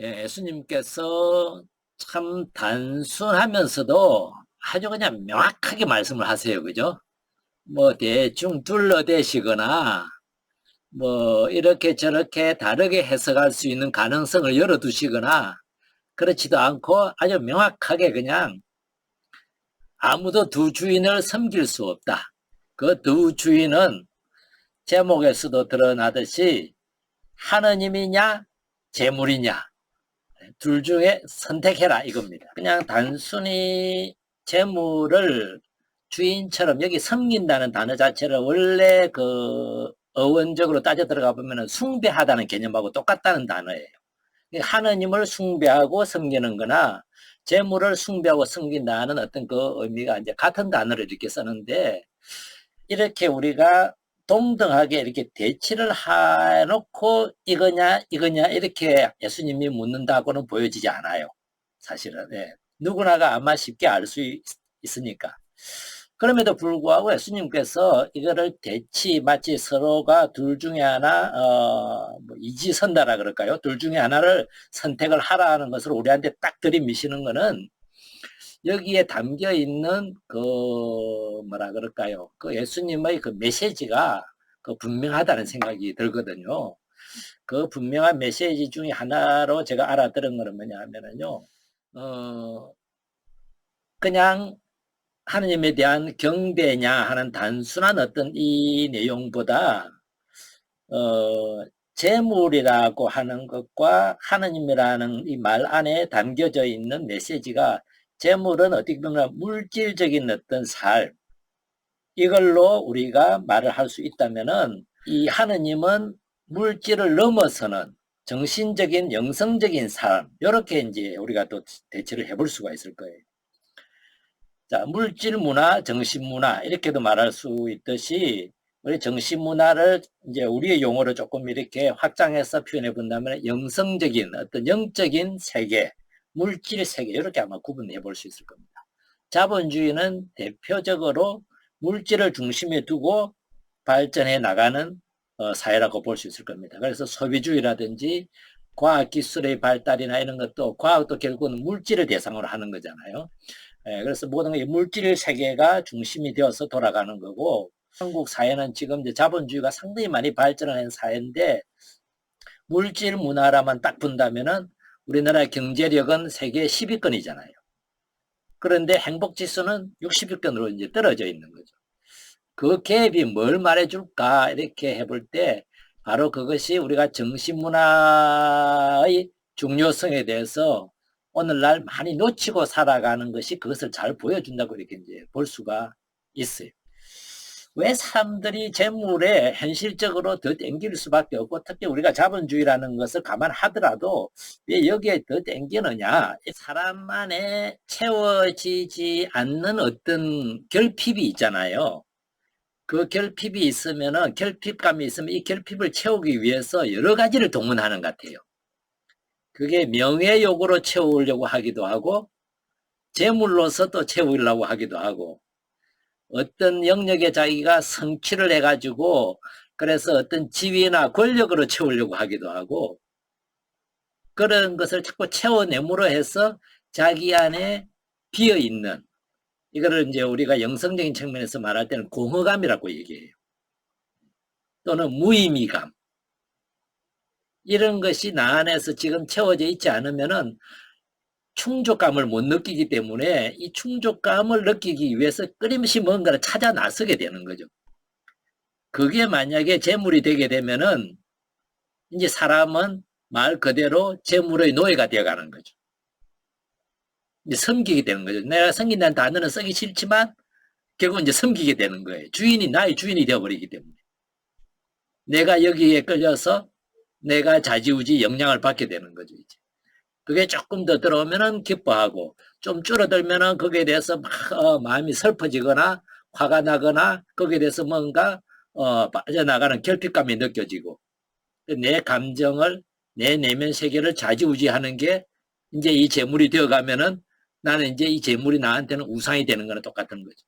예, 예수님께서 참 단순하면서도 아주 그냥 명확하게 말씀을 하세요. 그죠? 뭐 대충 둘러대시거나 뭐 이렇게 저렇게 다르게 해석할 수 있는 가능성을 열어두시거나 그렇지도 않고 아주 명확하게 그냥 아무도 두 주인을 섬길 수 없다. 그 두 주인은 제목에서도 드러나듯이 하느님이냐 재물이냐 둘 중에 선택해라 이겁니다. 그냥 단순히 재물을 주인처럼 여기 섬긴다는 단어 자체를 원래 그 어원적으로 따져 들어가 보면 숭배하다는 개념하고 똑같다는 단어예요. 하느님을 숭배하고 섬기는 거나 재물을 숭배하고 섬긴다는 어떤 그 의미가 이제 같은 단어를 이렇게 쓰는데 이렇게 우리가 동등하게 이렇게 대치를 해놓고 이거냐 이거냐 이렇게 예수님이 묻는다고는 보여지지 않아요. 사실은 예. 누구나가 아마 쉽게 알 수 있으니까. 그럼에도 불구하고 예수님께서 이거를 대치 마치 서로가 둘 중에 하나 어, 뭐 이지선다라 그럴까요? 둘 중에 하나를 선택을 하라는 것을 우리한테 딱 들이미시는 거는 여기에 담겨 있는 그 뭐라 그럴까요? 그 예수님의 그 메시지가 그 분명하다는 생각이 들거든요. 그 분명한 메시지 중에 하나로 제가 알아들은 거는 뭐냐 하면은요. 어 그냥 하느님에 대한 경배냐 하는 단순한 어떤 이 내용보다 어 재물이라고 하는 것과 하느님이라는 이 말 안에 담겨져 있는 메시지가 재물은 어떻게 보면 물질적인 어떤 삶, 이걸로 우리가 말을 할 수 있다면은 이 하느님은 물질을 넘어서는 정신적인 영성적인 삶, 이렇게 이제 우리가 또 대체를 해볼 수가 있을 거예요. 자, 물질 문화, 정신 문화, 이렇게도 말할 수 있듯이, 우리 정신 문화를 이제 우리의 용어로 조금 이렇게 확장해서 표현해 본다면 영성적인 어떤 영적인 세계, 물질 세계 이렇게 아마 구분해 볼 수 있을 겁니다. 자본주의는 대표적으로 물질을 중심에 두고 발전해 나가는 어, 사회라고 볼 수 있을 겁니다. 그래서 소비주의라든지 과학기술의 발달이나 이런 것도 과학도 결국은 물질을 대상으로 하는 거잖아요. 예, 그래서 모든 게 물질 세계가 중심이 되어서 돌아가는 거고 한국 사회는 지금 이제 자본주의가 상당히 많이 발전한 사회인데 물질 문화라만 딱 본다면은 우리나라 경제력은 세계 10위권이잖아요. 그런데 행복 지수는 60위권으로 이제 떨어져 있는 거죠. 그 갭이 뭘 말해줄까 이렇게 해볼 때 바로 그것이 우리가 정신문화의 중요성에 대해서 오늘날 많이 놓치고 살아가는 것이 그것을 잘 보여준다고 이렇게 이제 볼 수가 있어요. 왜 사람들이 재물에 현실적으로 더 땡길 수밖에 없고 특히 우리가 자본주의라는 것을 감안하더라도 왜 여기에 더 땡기느냐? 사람 안에 채워지지 않는 어떤 결핍이 있잖아요. 그 결핍이 있으면은 결핍감이 있으면 이 결핍을 채우기 위해서 여러 가지를 동원하는 것 같아요. 그게 명예욕으로 채우려고 하기도 하고 재물로서 또 채우려고 하기도 하고 어떤 영역에 자기가 성취를 해가지고 그래서 어떤 지위나 권력으로 채우려고 하기도 하고 그런 것을 자꾸 채워내므로 해서 자기 안에 비어 있는 이거를 이제 우리가 영성적인 측면에서 말할 때는 공허감이라고 얘기해요. 또는 무의미감. 이런 것이 나 안에서 지금 채워져 있지 않으면은 충족감을 못 느끼기 때문에 이 충족감을 느끼기 위해서 끊임없이 뭔가를 찾아 나서게 되는 거죠. 그게 만약에 재물이 되게 되면은 이제 사람은 말 그대로 재물의 노예가 되어가는 거죠. 이제 섬기게 되는 거죠. 내가 섬긴다는 단어는 쓰기 싫지만 결국 이제 섬기게 되는 거예요. 주인이 나의 주인이 되어버리기 때문에. 내가 여기에 끌려서 내가 자지우지 영향을 받게 되는 거죠. 이제. 그게 조금 더 들어오면은 기뻐하고 좀 줄어들면은 거기에 대해서 막 어, 마음이 슬퍼지거나 화가 나거나 거기에 대해서 뭔가 어, 빠져나가는 결핍감이 느껴지고 내 감정을 내 내면 세계를 좌지우지하는 게 이제 이 재물이 되어가면은 나는 이제 이 재물이 나한테는 우상이 되는 거랑 똑같은 거죠.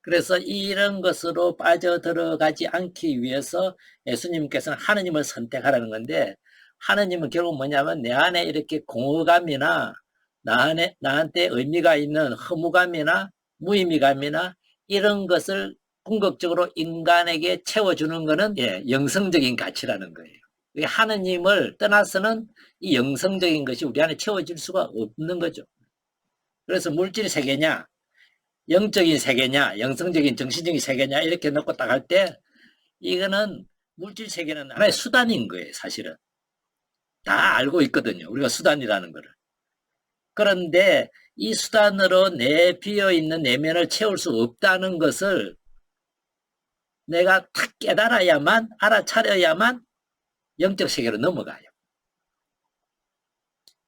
그래서 이런 것으로 빠져 들어가지 않기 위해서 예수님께서는 하느님을 선택하라는 건데 하느님은 결국 뭐냐면 내 안에 이렇게 공허감이나 나 안에, 나한테 의미가 있는 허무감이나 무의미감이나 이런 것을 궁극적으로 인간에게 채워주는 것은 예, 영성적인 가치라는 거예요. 하느님을 떠나서는 이 영성적인 것이 우리 안에 채워질 수가 없는 거죠. 그래서 물질 세계냐, 영적인 세계냐, 영성적인 정신적인 세계냐 이렇게 놓고 딱 할 때 이거는 물질 세계는 하나의 수단인 거예요, 사실은. 다 알고 있거든요. 우리가 수단이라는 거를. 그런데 이 수단으로 내 비어 있는 내면을 채울 수 없다는 것을 내가 탁 깨달아야만, 알아차려야만 영적 세계로 넘어가요.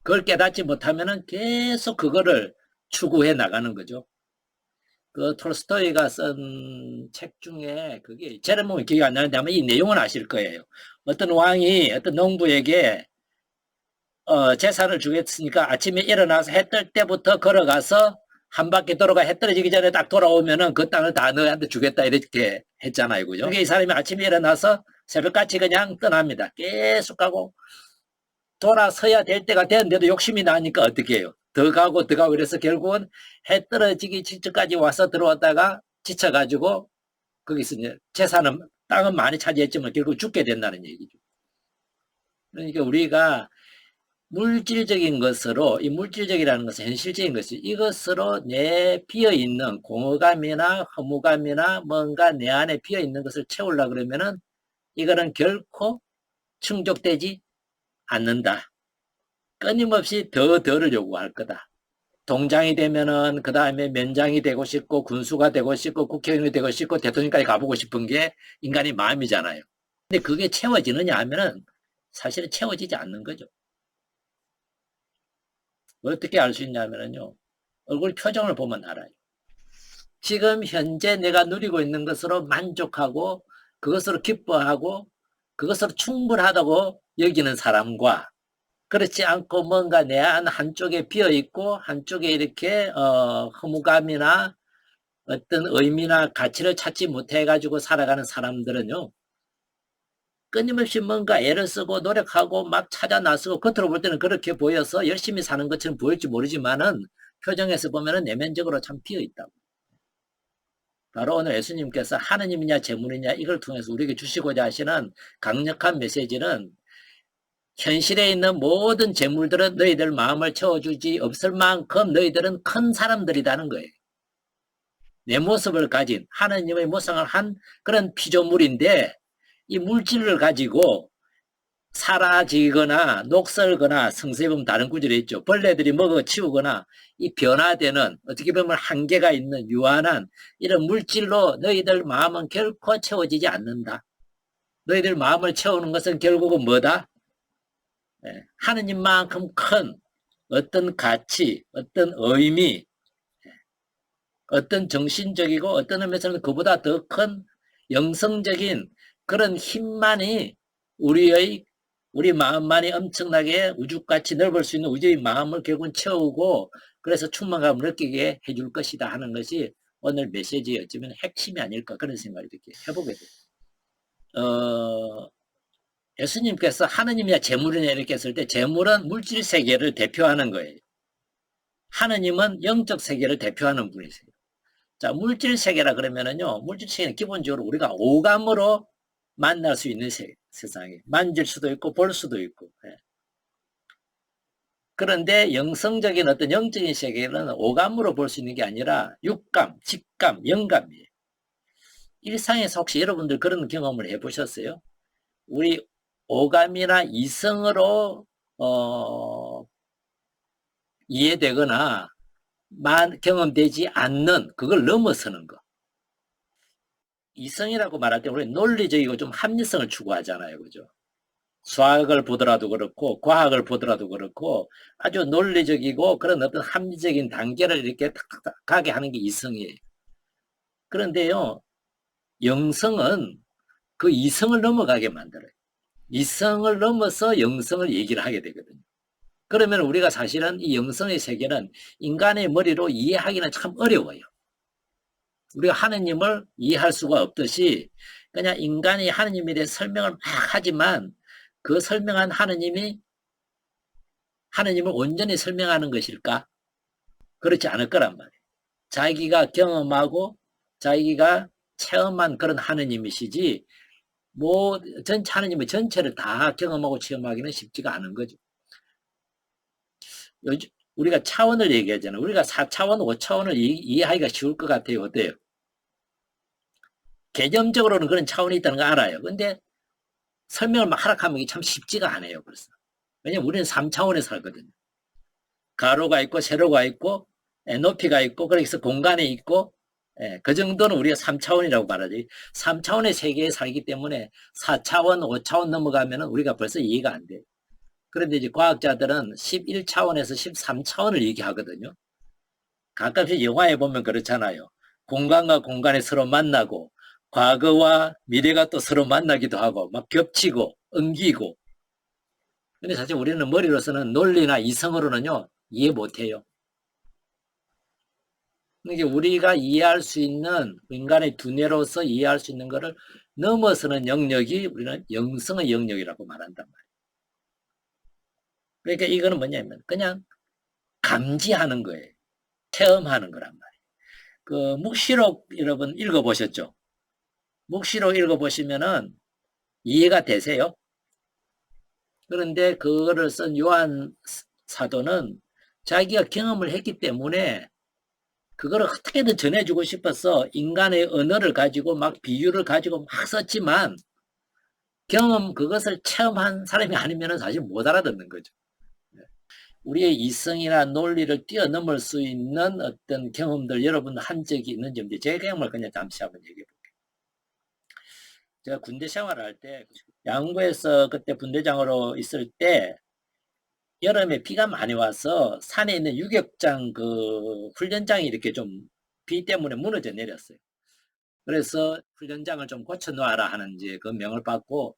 그걸 깨닫지 못하면은 계속 그거를 추구해 나가는 거죠. 그 톨스토이가 쓴 책 중에 그게 제목이 기억이 안 나는데 아마 이 내용은 아실 거예요. 어떤 왕이 어떤 농부에게 어, 재산을 주겠으니까 아침에 일어나서 해 뜰 때부터 걸어가서 한 바퀴 돌아가 해 떨어지기 전에 딱 돌아오면은 그 땅을 다 너한테 주겠다 이렇게 했잖아요. 그죠? 그게 이 사람이 아침에 일어나서 새벽같이 그냥 떠납니다. 계속 가고 돌아서야 될 때가 됐는데도 욕심이 나니까 어떻게 해요? 더 가고 더 가고 그래서 결국은 해 떨어지기 직전까지 와서 들어왔다가 지쳐가지고 거기서 이제 재산은 땅은 많이 차지했지만 결국 죽게 된다는 얘기죠. 그러니까 우리가 물질적인 것으로 이 물질적이라는 것은 현실적인 것이 이것으로 내 비어 있는 공허감이나 허무감이나 뭔가 내 안에 비어 있는 것을 채우려 그러면은 이거는 결코 충족되지 않는다. 끊임없이 더 더를 요구할 거다. 동장이 되면은 그 다음에 면장이 되고 싶고 군수가 되고 싶고 국회의원이 되고 싶고 대통령까지 가보고 싶은 게 인간의 마음이잖아요. 근데 그게 채워지느냐 하면은 사실은 채워지지 않는 거죠. 어떻게 알 수 있냐면요. 얼굴 표정을 보면 알아요. 지금 현재 내가 누리고 있는 것으로 만족하고 그것으로 기뻐하고 그것으로 충분하다고 여기는 사람과 그렇지 않고 뭔가 내 안 한쪽에 비어 있고 한쪽에 이렇게 어, 허무감이나 어떤 의미나 가치를 찾지 못해 가지고 살아가는 사람들은요. 끊임없이 뭔가 애를 쓰고 노력하고 막 찾아 나서고 겉으로 볼 때는 그렇게 보여서 열심히 사는 것처럼 보일지 모르지만은 표정에서 보면은 내면적으로 참 비어 있다고. 바로 오늘 예수님께서 하느님이냐 재물이냐 이걸 통해서 우리에게 주시고자 하시는 강력한 메시지는 현실에 있는 모든 재물들은 너희들 마음을 채워주지 없을 만큼 너희들은 큰 사람들이라는 거예요. 내 모습을 가진 하느님의 모상을 한 그런 피조물인데 이 물질을 가지고 사라지거나 녹슬거나 보면 다른 구절이 있죠. 벌레들이 먹어 치우거나 이 변화되는 어떻게 보면 한계가 있는 유한한 이런 물질로 너희들 마음은 결코 채워지지 않는다. 너희들 마음을 채우는 것은 결국은 뭐다? 예, 하느님만큼 큰 어떤 가치, 어떤 의미, 예, 어떤 정신적이고 어떤 의미에서는 그보다 더 큰 영성적인 그런 힘만이 우리의 우리 마음만이 엄청나게 우주같이 넓을 수 있는 우주의 마음을 결국은 채우고 그래서 충만감을 느끼게 해줄 것이다 하는 것이 오늘 메시지의 어쩌면 핵심이 아닐까 그런 생각을 이렇게 해보게 돼요. 어, 예수님께서 하느님이냐 재물이냐 이렇게 했을 때 재물은 물질 세계를 대표하는 거예요. 하느님은 영적 세계를 대표하는 분이세요. 자, 물질 세계라 그러면은요, 물질 세계는 기본적으로 우리가 오감으로 만날 수 있는 세, 세상에 만질 수도 있고 볼 수도 있고. 예. 그런데 영성적인 어떤 영적인 세계는 오감으로 볼 수 있는 게 아니라 육감, 직감, 영감이에요. 일상에서 혹시 여러분들 그런 경험을 해보셨어요? 우리 오감이나 이성으로 어, 이해되거나 만, 경험되지 않는 그걸 넘어서는 것. 이성이라고 말할 때 우리 논리적이고 좀 합리성을 추구하잖아요. 그죠? 수학을 보더라도 그렇고 과학을 보더라도 그렇고 아주 논리적이고 그런 어떤 합리적인 단계를 이렇게 탁탁탁 가게 하는 게 이성이에요. 그런데요. 영성은 그 이성을 넘어가게 만들어요. 이성을 넘어서 영성을 얘기를 하게 되거든요. 그러면 우리가 사실은 이 영성의 세계는 인간의 머리로 이해하기는 참 어려워요. 우리가 하느님을 이해할 수가 없듯이 그냥 인간이 하느님에 대해 설명을 막 하지만 그 설명한 하느님이 하느님을 온전히 설명하는 것일까? 그렇지 않을 거란 말이에요. 자기가 경험하고 자기가 체험한 그런 하느님이시지 뭐 전체 하느님의 전체를 다 경험하고 체험하기는 쉽지가 않은 거죠. 요즘 우리가 차원을 얘기하잖아요. 우리가 4차원, 5차원을 이해하기가 쉬울 것 같아요. 어때요? 개념적으로는 그런 차원이 있다는 거 알아요. 근데 설명을 막 하락하면 참 쉽지가 않아요. 벌써. 왜냐면 우리는 3차원에 살거든요. 가로가 있고 세로가 있고 예, 높이가 있고 그래서 공간에 있고 예, 그 정도는 우리가 3차원이라고 말하지. 3차원의 세계에 살기 때문에 4차원, 5차원 넘어가면 우리가 벌써 이해가 안 돼요. 그런데 이제 과학자들은 11차원에서 13차원을 얘기하거든요. 가끔씩 영화에 보면 그렇잖아요. 공간과 공간이 서로 만나고 과거와 미래가 또 서로 만나기도 하고 막 겹치고 엉기고 근데 사실 우리는 머리로서는 논리나 이성으로는요 이해 못해요. 이게 우리가 이해할 수 있는 인간의 두뇌로서 이해할 수 있는 것을 넘어서는 영역이 우리는 영성의 영역이라고 말한단 말이에요. 그러니까 이거는 뭐냐면 그냥 감지하는 거예요. 체험하는 거란 말이에요. 그 묵시록 여러분 읽어보셨죠? 묵시록 읽어보시면은 이해가 되세요? 그런데 그거를 쓴 요한 사도는 자기가 경험을 했기 때문에 그거를 어떻게든 전해주고 싶어서 인간의 언어를 가지고 막 비유를 가지고 막 썼지만 경험 그것을 체험한 사람이 아니면 사실 못 알아듣는 거죠. 우리의 이성이나 논리를 뛰어넘을 수 있는 어떤 경험들 여러분 한 적이 있는지 없는지 제 경험을 그냥 잠시 한번 얘기해 볼게요. 제가 군대 생활을 할 때 양구에서 그때 분대장으로 있을 때 여름에 비가 많이 와서 산에 있는 유격장 그 훈련장이 이렇게 좀 비 때문에 무너져 내렸어요. 그래서 훈련장을 좀 고쳐 놓아라 하는 이제 그 명을 받고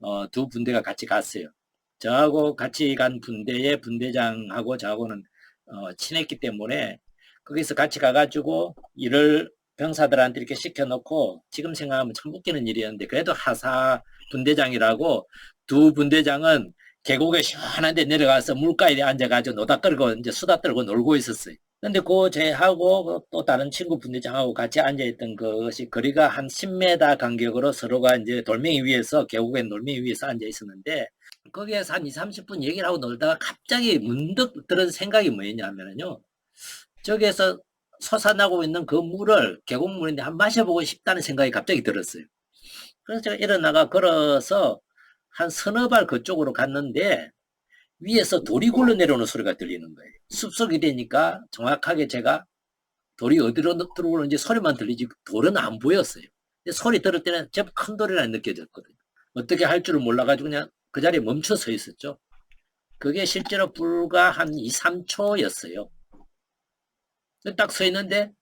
어, 두 분대가 같이 갔어요. 저하고 같이 간 분대의 분대장하고 저하고는 어, 친했기 때문에 거기서 같이 가가지고 일을 병사들한테 이렇게 시켜놓고 지금 생각하면 참 웃기는 일이었는데 그래도 하사 분대장이라고 두 분대장은 계곡에 시원한 데 내려가서 물가에 앉아가지고 노다 끌고 이제 수다 떨고 놀고 있었어요. 근데 그 제하고 또 다른 친구 분대장하고 같이 앉아있던 그것이 거리가 한 10m 간격으로 서로가 이제 돌멩이 위에서 계곡의 돌멩이 위에서 앉아 있었는데 거기에서 한 2, 30분 얘기를 하고 놀다가 갑자기 문득 들은 생각이 뭐였냐면요. 저기에서 솟아나고 있는 그 물을 계곡물인데 한 마셔보고 싶다는 생각이 갑자기 들었어요. 그래서 제가 일어나가 걸어서 한 서너 발 그쪽으로 갔는데 위에서 돌이 굴러 내려오는 소리가 들리는 거예요. 숲속이 되니까 정확하게 제가 돌이 어디로 들어오는지 소리만 들리지 돌은 안 보였어요. 소리 들을 때는 제법 큰 돌이라 느껴졌거든요. 어떻게 할 줄을 몰라가지고 그냥 그 자리에 멈춰 서 있었죠. 그게 실제로 불과 한 2, 3초였어요. 딱 서 있는데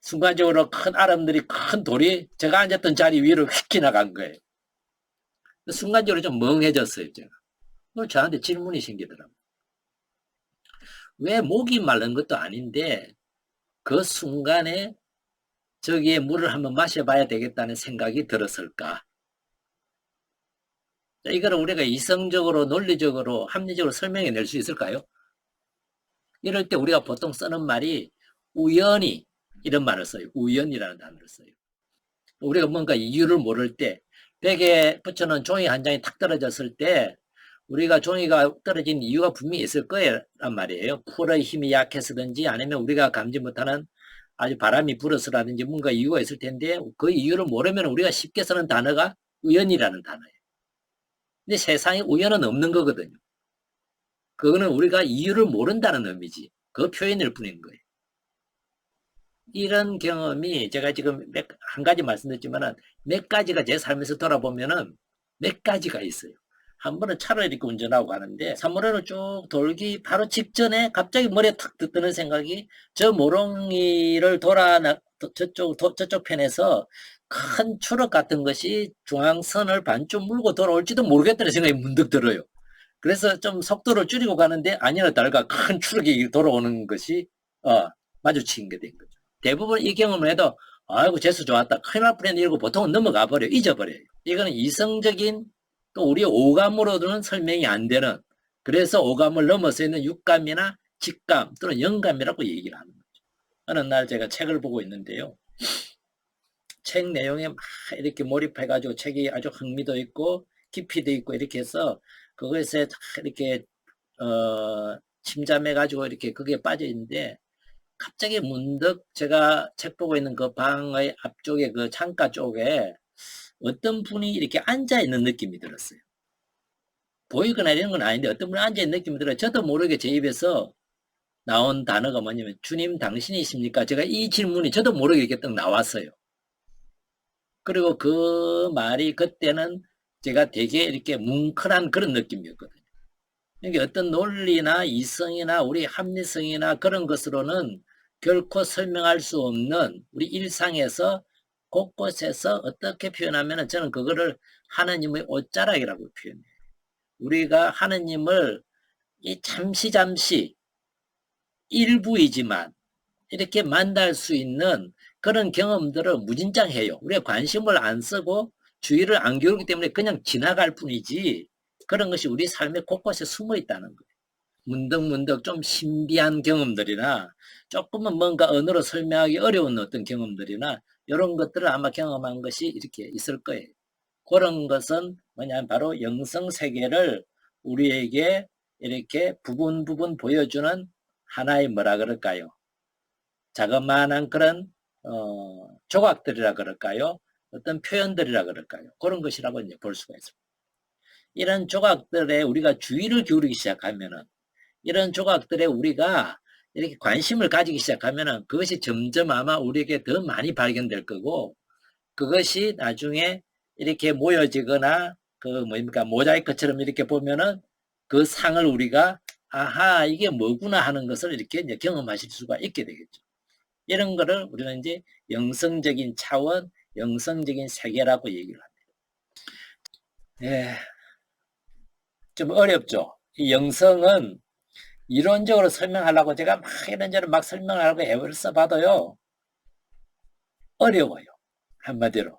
순간적으로 큰 아람들이 큰 돌이 제가 앉았던 자리 위로 휙 지나간 거예요. 순간적으로 좀 멍해졌어요, 제가. 저한테 질문이 생기더라고요. 왜 목이 마른 것도 아닌데 그 순간에 저기에 물을 한번 마셔봐야 되겠다는 생각이 들었을까? 이거를 우리가 이성적으로, 논리적으로, 합리적으로 설명해 낼 수 있을까요? 이럴 때 우리가 보통 쓰는 말이 우연히 이런 말을 써요. 우연이라는 단어를 써요. 우리가 뭔가 이유를 모를 때 벽에 붙여놓은 종이 한 장이 탁 떨어졌을 때 우리가 종이가 떨어진 이유가 분명히 있을 거란 말이에요. 풀의 힘이 약해서든지 아니면 우리가 감지 못하는 아주 바람이 불어서라든지 뭔가 이유가 있을 텐데 그 이유를 모르면 우리가 쉽게 쓰는 단어가 우연이라는 단어예요. 근데 세상에 우연은 없는 거거든요. 그거는 우리가 이유를 모른다는 의미지. 그 표현일 뿐인 거예요. 이런 경험이 제가 지금 몇, 한 가지 말씀드렸지만은 몇 가지가 제 삶에서 돌아보면은 몇 가지가 있어요. 한 번은 차를 이렇게 운전하고 가는데 산모래로 쭉 돌기 바로 직전에 갑자기 머리에 탁 뜨는 생각이 저 모롱이를 돌아 저쪽 저쪽 편에서 큰 추럭 같은 것이 중앙선을 반쯤 물고 돌아올지도 모르겠다는 생각이 문득 들어요. 그래서 좀 속도를 줄이고 가는데 아니나 다를까 큰 추럭이 돌아오는 것이 어, 마주치게 된 거죠. 대부분 이 경험을 해도 아이고 재수 좋았다 큰일 날 뻔했네 이러고 보통은 넘어가 버려 잊어버려요. 이거는 이성적인 또 우리 오감으로는 설명이 안 되는 그래서 오감을 넘어서 있는 육감이나 직감 또는 영감이라고 얘기를 하는 거죠. 어느 날 제가 책을 보고 있는데요. 책 내용에 막 이렇게 몰입해가지고 책이 아주 흥미도 있고 깊이도 있고 이렇게 해서 그것에 다 이렇게 어 침잠해가지고 이렇게 그게 빠져 있는데 갑자기 문득 제가 책 보고 있는 그 방의 앞쪽에 그 창가 쪽에 어떤 분이 이렇게 앉아 있는 느낌이 들었어요. 보이거나 이런 건 아닌데 어떤 분이 앉아 있는 느낌이 들어요. 저도 모르게 제 입에서 나온 단어가 뭐냐면 주님 당신이십니까? 제가 이 질문이 저도 모르게 이렇게 딱 나왔어요. 그리고 그 말이 그때는 제가 되게 이렇게 뭉클한 그런 느낌이었거든요. 이게 어떤 논리나 이성이나 우리 합리성이나 그런 것으로는 결코 설명할 수 없는 우리 일상에서 곳곳에서 어떻게 표현하면 저는 그거를 하나님의 옷자락이라고 표현해요. 우리가 하나님을 이 잠시 잠시 일부이지만 이렇게 만날 수 있는 그런 경험들을 무진장해요. 우리가 관심을 안 쓰고 주의를 안 기울기 때문에 그냥 지나갈 뿐이지 그런 것이 우리 삶의 곳곳에 숨어 있다는 거예요. 문득문득 좀 신비한 경험들이나 조금은 뭔가 언어로 설명하기 어려운 어떤 경험들이나 이런 것들을 아마 경험한 것이 이렇게 있을 거예요. 그런 것은 뭐냐면 바로 영성 세계를 우리에게 이렇게 부분 부분 보여주는 하나의 뭐라 그럴까요? 자그마한 그런 어, 조각들이라 그럴까요? 어떤 표현들이라 그럴까요? 그런 것이라고 이제 볼 수가 있습니다. 이런 조각들에 우리가 주의를 기울이기 시작하면은 이런 조각들에 우리가 이렇게 관심을 가지기 시작하면은 그것이 점점 아마 우리에게 더 많이 발견될 거고 그것이 나중에 이렇게 모여지거나 그 뭡니까 모자이크처럼 이렇게 보면은 그 상을 우리가 아하 이게 뭐구나 하는 것을 이렇게 이제 경험하실 수가 있게 되겠죠. 이런 거를 우리는 이제 영성적인 차원, 영성적인 세계라고 얘기를 합니다. 예, 좀 어렵죠. 이 영성은 이론적으로 설명하려고 제가 막 이런저런 막 설명하려고 애를 써봐도요. 어려워요. 한마디로.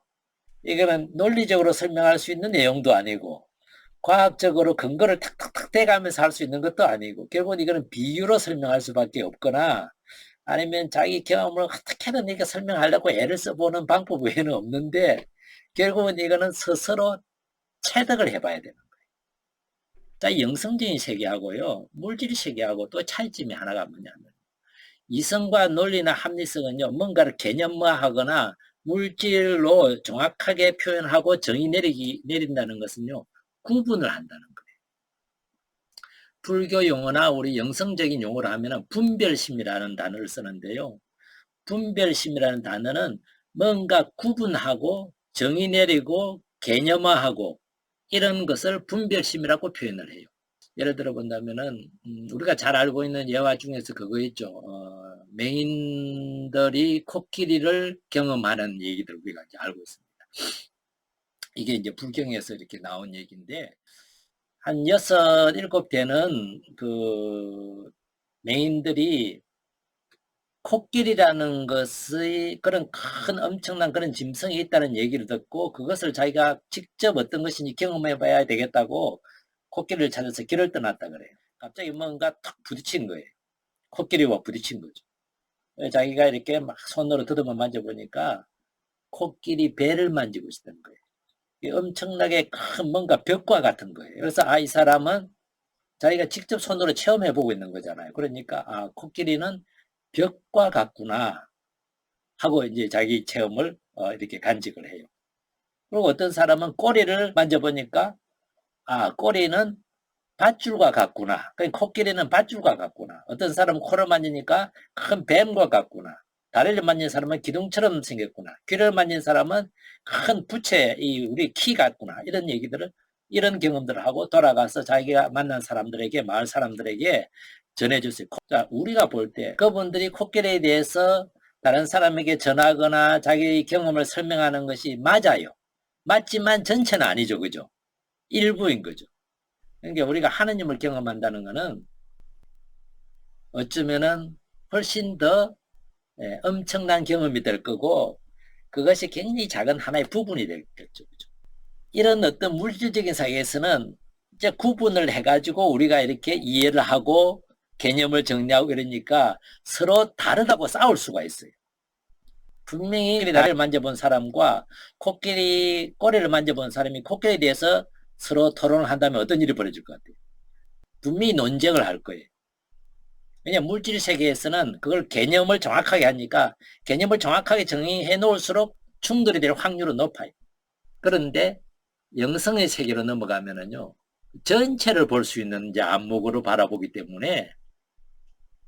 이거는 논리적으로 설명할 수 있는 내용도 아니고 과학적으로 근거를 탁탁탁 대가면서 할 수 있는 것도 아니고 결국은 이거는 비유로 설명할 수밖에 없거나 아니면 자기 경험을 어떻게든 이렇게 설명하려고 애를 써보는 방법 외에는 없는데 결국은 이거는 스스로 체득을 해봐야 되는 거예요. 자, 영성적인 세계하고요, 물질 세계하고 또 차이점이 하나가 뭐냐면 이성과 논리나 합리성은요, 뭔가를 개념화하거나 물질로 정확하게 표현하고 정의 내리기, 내린다는 것은요, 구분을 한다는 거예요. 불교 용어나 우리 영성적인 용어로 하면 분별심이라는 단어를 쓰는데요. 분별심이라는 단어는 뭔가 구분하고 정의 내리고 개념화하고 이런 것을 분별심이라고 표현을 해요. 예를 들어 본다면은 음, 우리가 잘 알고 있는 예화 중에서 그거 있죠. 어, 맹인들이 코끼리를 경험하는 얘기들 우리가 이제 알고 있습니다. 이게 이제 불경에서 이렇게 나온 얘기인데 한 여섯 일곱 대는 그 맹인들이 코끼리라는 것의 그런 큰 엄청난 그런 짐승이 있다는 얘기를 듣고 그것을 자기가 직접 어떤 것인지 경험해 봐야 되겠다고 코끼리를 찾아서 길을 떠났다 그래요. 갑자기 뭔가 탁 부딪힌 거예요. 코끼리와 부딪힌 거죠. 자기가 이렇게 막 손으로 더듬어 만져보니까 코끼리 배를 만지고 있었던. 엄청나게 큰 뭔가 벽과 같은 거예요. 그래서 아, 이 사람은 자기가 직접 손으로 체험해 보고 있는 거잖아요. 그러니까 아, 코끼리는 벽과 같구나 하고 이제 자기 체험을 어, 이렇게 간직을 해요. 그리고 어떤 사람은 꼬리를 만져보니까 아, 꼬리는 밧줄과 같구나. 그러니까 코끼리는 밧줄과 같구나. 어떤 사람은 코를 만지니까 큰 뱀과 같구나. 다리를 만진 사람은 기둥처럼 생겼구나. 귀를 만진 사람은 큰 부채, 이 우리 키 같구나. 이런 얘기들을, 이런 경험들을 하고 돌아가서 자기가 만난 사람들에게, 마을 사람들에게 전해줬어요. 자, 우리가 볼 때 그분들이 코끼리에 대해서 다른 사람에게 전하거나 자기 경험을 설명하는 것이 맞아요. 맞지만 전체는 아니죠. 그죠? 일부인 거죠. 그러니까 우리가 하느님을 경험한다는 것은 어쩌면은 훨씬 더 예, 엄청난 경험이 될 거고 그것이 굉장히 작은 하나의 부분이. 그죠? 이런 어떤 물질적인 세계에서는 이제 구분을 해가지고 우리가 이렇게 이해를 하고 개념을 정리하고 이러니까 서로 다르다고 싸울 수가 있어요. 분명히 다리를 만져본 사람과 코끼리 꼬리를 만져본 사람이 코끼리에 대해서 서로 토론을 한다면 어떤 일이 벌어질 것 같아요? 분명히 논쟁을 할 거예요. 왜냐 물질 세계에서는 그걸 개념을 정확하게 하니까 개념을 정확하게 정의해 놓을수록 충돌이 될 확률은 높아요. 그런데 영성의 세계로 넘어가면은요. 전체를 볼 수 있는 이제 안목으로 바라보기 때문에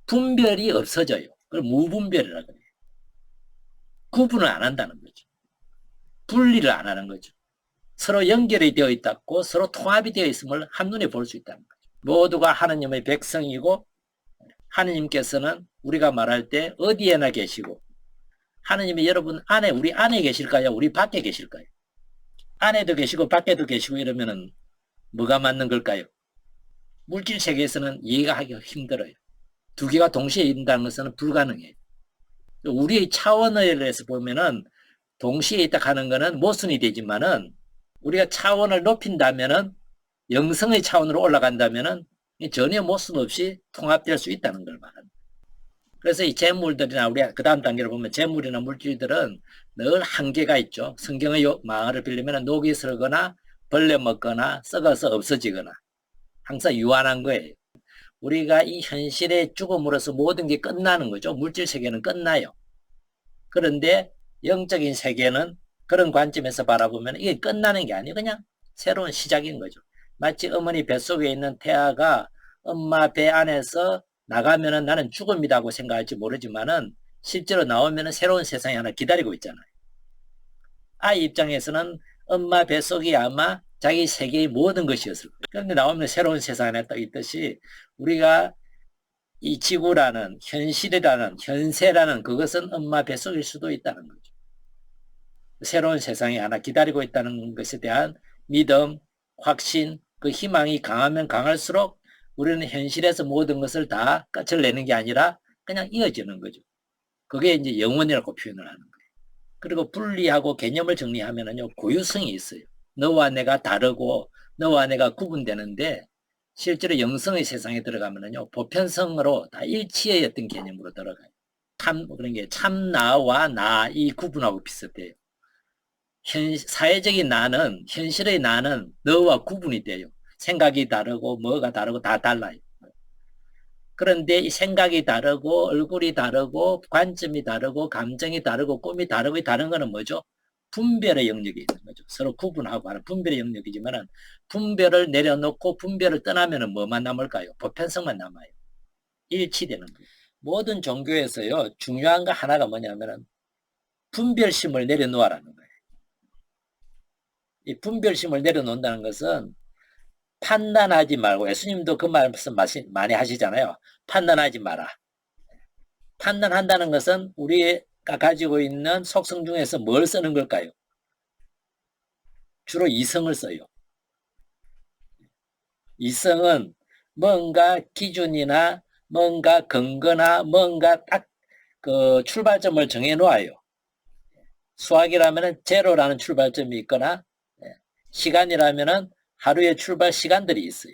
분별이 없어져요. 그걸 무분별이라 그래요. 구분을 안 한다는 거죠. 분리를 안 하는 거죠. 서로 연결이 되어 있다고 서로 통합이 되어 있음을 한눈에 볼 수 있다는 거죠. 모두가 하느님의 백성이고 하느님께서는 우리가 말할 때 어디에나 계시고 하느님이 여러분 안에 우리 안에 계실까요? 우리 밖에 계실까요? 안에도 계시고 밖에도 계시고 이러면은 뭐가 맞는 걸까요? 물질 세계에서는 이해가 하기가 힘들어요. 두 개가 동시에 있다는 것은 불가능해요. 우리의 차원을해서 보면은 동시에 있다 하는 것은 모순이 되지만은 우리가 차원을 높인다면은 영성의 차원으로 올라간다면은 전혀 모순 없이 통합될 수 있다는 걸 말합니다. 그래서 이 재물들이나 우리 그 다음 단계를 보면 재물이나 물질들은 늘 한계가 있죠. 성경의 말을 빌리면 녹이 슬거나 벌레 먹거나 썩어서 없어지거나 항상 유한한 거예요. 우리가 이 현실의 죽음으로서 모든 게 끝나는 거죠. 물질 세계는 끝나요. 그런데 영적인 세계는 그런 관점에서 바라보면 이게 끝나는 게 아니에요. 그냥 새로운 시작인 거죠. 마치 어머니 뱃속에 있는 태아가 엄마 배 안에서 나가면은 나는 죽음이라고 생각할지 모르지만은 실제로 나오면은 새로운 세상이 하나 기다리고 있잖아요. 아이 입장에서는 엄마 뱃속이 아마 자기 세계의 모든 것이었을 거예요. 그런데 나오면 새로운 세상 안에 딱 있듯이 우리가 이 지구라는 현실이라는 현세라는 그것은 엄마 뱃속일 수도 있다는 거죠. 새로운 세상이 하나 기다리고 있다는 것에 대한 믿음, 확신, 그 희망이 강하면 강할수록 우리는 현실에서 모든 것을 다 끝을 내는 게 아니라 그냥 이어지는 거죠. 그게 이제 영원이라고 표현을 하는 거예요. 그리고 분리하고 개념을 정리하면은요, 고유성이 있어요. 너와 내가 다르고 너와 내가 구분되는데 실제로 영성의 세상에 들어가면은요, 보편성으로 다 일치의 어떤 개념으로 들어가요. 참, 그런 게 참 나와 나 이 구분하고 비슷해요. 현, 사회적인 나는, 현실의 나는 너와 구분이 돼요. 생각이 다르고 뭐가 다르고 다 달라요. 그런데 이 생각이 다르고 얼굴이 다르고 관점이 다르고 감정이 다르고 꿈이 다르고 다른 거는 뭐죠? 분별의 영역이 있는 거죠. 서로 구분하고 하는 분별의 영역이지만 분별을 내려놓고 분별을 떠나면 뭐만 남을까요? 보편성만 남아요. 일치되는 거예요. 모든 종교에서요. 중요한 거 하나가 뭐냐면 분별심을 내려놓아라는 거예요. 이 분별심을 내려놓는다는 것은 판단하지 말고 예수님도 그 말씀 많이 하시잖아요. 판단하지 마라. 판단한다는 것은 우리가 가지고 있는 속성 중에서 뭘 쓰는 걸까요? 주로 이성을 써요. 이성은 뭔가 기준이나 뭔가 근거나 뭔가 딱 그 출발점을 정해 놓아요. 수학이라면 제로라는 출발점이 있거나 예, 시간이라면 하루의 출발 시간들이 있어요.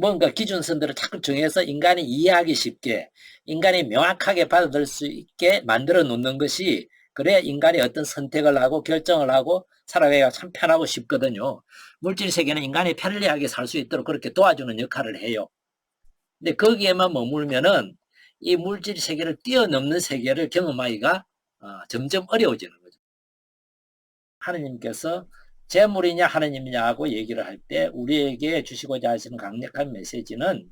뭔가 기준선들을 자꾸 정해서 인간이 이해하기 쉽게 인간이 명확하게 받아들일 수 있게 만들어 놓는 것이 그래야 인간이 어떤 선택을 하고 결정을 하고 살아가기가 참 편하고 쉽거든요. 물질 세계는 인간이 편리하게 살 수 있도록 그렇게 도와주는 역할을 해요. 근데 거기에만 머물면은 이 물질 세계를 뛰어넘는 세계를 경험하기가 어, 점점 어려워지는 거죠. 하느님께서 재물이냐 하느님이냐고 얘기를 할 때 우리에게 주시고자 하시는 강력한 메시지는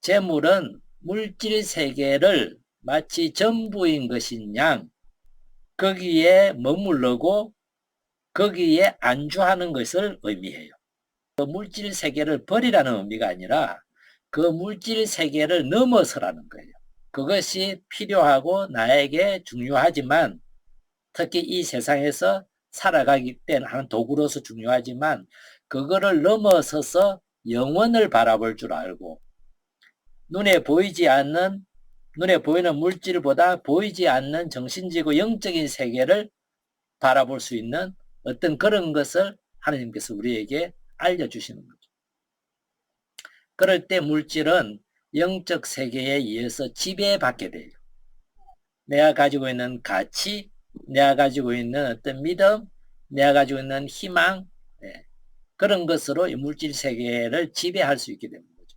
재물은 물질 세계를 마치 전부인 것인 양 거기에 머물러고 거기에 안주하는 것을 의미해요. 그 물질 세계를 버리라는 의미가 아니라 그 물질 세계를 넘어서라는 거예요. 그것이 필요하고 나에게 중요하지만 특히 이 세상에서 살아가기 때는 하는 도구로서 중요하지만 그거를 넘어서서 영원을 바라볼 줄 알고 눈에 보이지 않는 눈에 보이는 물질보다 보이지 않는 정신지고 영적인 세계를 바라볼 수 있는 어떤 그런 것을 하나님께서 우리에게 알려주시는 거죠. 그럴 때 물질은 영적 세계에 의해서 지배받게 돼요. 내가 가지고 있는 가치, 내가 가지고 있는 어떤 믿음, 내가 가지고 있는 희망, 네. 그런 것으로 이 물질 세계를 지배할 수 있게 되는 거죠.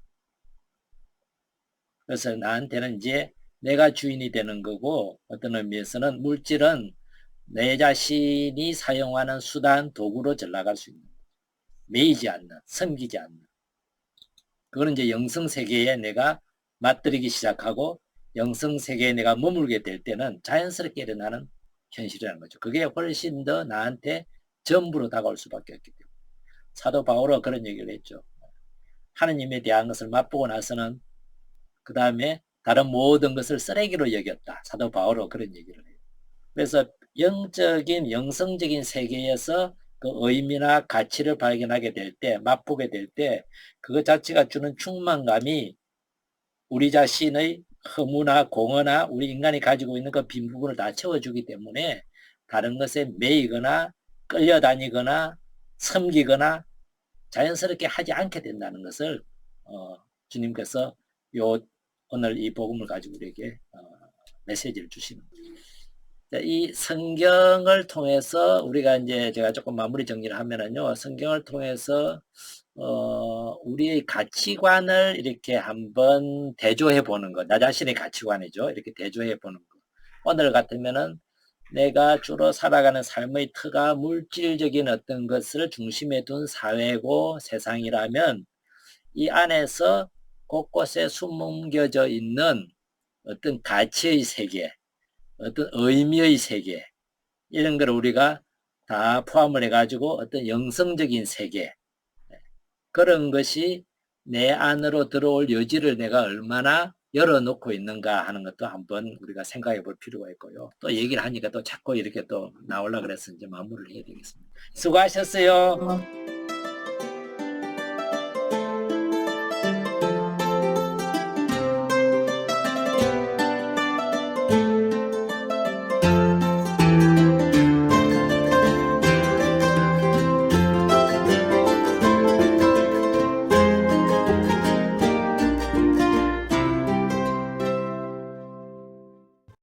그래서 나한테는 이제 내가 주인이 되는 거고 어떤 의미에서는 물질은 내 자신이 사용하는 수단, 도구로 전락할 수 있는 거죠. 매이지 않는, 섬기지 않는. 그거는 이제 영성 세계에 내가 맞들이기 시작하고 영성 세계에 내가 머물게 될 때는 자연스럽게 일어나는 현실이라는 거죠. 그게 훨씬 더 나한테 전부로 다가올 수밖에 없기 때문에. 사도 바울은 그런 얘기를 했죠. 하느님에 대한 것을 맛보고 나서는 그 다음에 다른 모든 것을 쓰레기로 여겼다. 사도 바울은 그런 얘기를 해요. 그래서 영적인 영성적인 세계에서 그 의미나 가치를 발견하게 될 때, 맛보게 될 때, 그것 자체가 주는 충만감이 우리 자신의 허무나 공허나 우리 인간이 가지고 있는 그 빈 부분을 다 채워주기 때문에 다른 것에 매이거나 끌려다니거나 섬기거나 자연스럽게 하지 않게 된다는 것을 어, 주님께서 요 오늘 이 복음을 가지고 우리에게 어, 메시지를 주시는 거예요. 이 성경을 통해서 우리가 이제 제가 조금 마무리 정리를 하면은요, 성경을 통해서 어, 우리의 가치관을 이렇게 한번 대조해 보는 것, 나 자신의 가치관이죠. 이렇게 대조해 보는 것. 오늘 같으면은 내가 주로 살아가는 삶의 터가 물질적인 어떤 것을 중심에 둔 사회고 세상이라면 이 안에서 곳곳에 숨겨져 있는 어떤 가치의 세계, 어떤 의미의 세계, 이런 걸 우리가 다 포함을 해가지고 어떤 영성적인 세계, 그런 것이 내 안으로 들어올 여지를 내가 얼마나 열어놓고 있는가 하는 것도 한번 우리가 생각해 볼 필요가 있고요. 또 얘기를 하니까 또 자꾸 이렇게 또 나오려 그래서 이제 마무리를 해야 되겠습니다. 수고하셨어요.